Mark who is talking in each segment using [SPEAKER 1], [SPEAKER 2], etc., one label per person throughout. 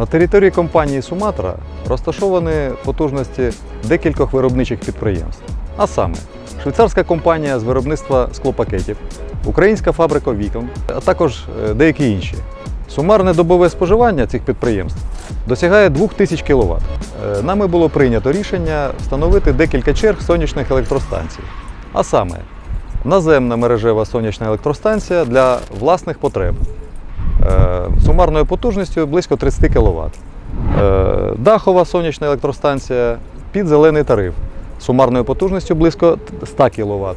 [SPEAKER 1] На території компанії Суматра розташовані потужності декількох виробничих підприємств. А саме, швейцарська компанія з виробництва склопакетів, українська фабрика вікон, а також е, деякі інші. Сумарне добове споживання цих підприємств досягає 2000 кВт. Нами було прийнято рішення встановити декілька черг сонячних електростанцій. А саме, наземна мережева сонячна електростанція для власних потреб е, сумарною потужністю близько 30 кВт. Дахова сонячна електростанція під зелений тариф сумарною потужністю близько 100 кВт.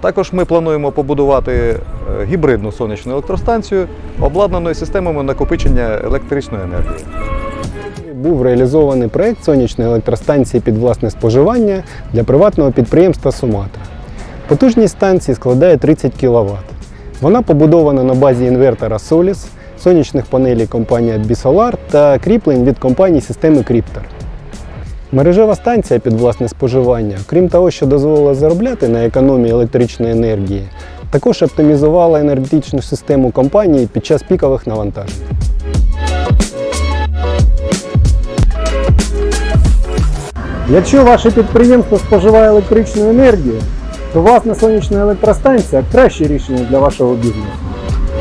[SPEAKER 1] Також ми плануємо побудувати е, гібридну сонячну електростанцію, обладнаною системами накопичення електричної енергії.
[SPEAKER 2] Був реалізований проект сонячної електростанції під власне споживання для приватного підприємства Суматра. Потужність станції складає 30 кВт. Вона побудована на базі інвертора Solis, сонячних панелей компанії Bisolar та кріплень від компанії системи Cryptor. Мережева станція під власне споживання, крім того, що дозволила заробляти на економії електричної енергії, також оптимізувала енергетичну систему компанії під час пікових навантажень. Якщо ваше підприємство споживає електричну енергію, то власна сонячна електростанція краще рішення для вашого бізнесу.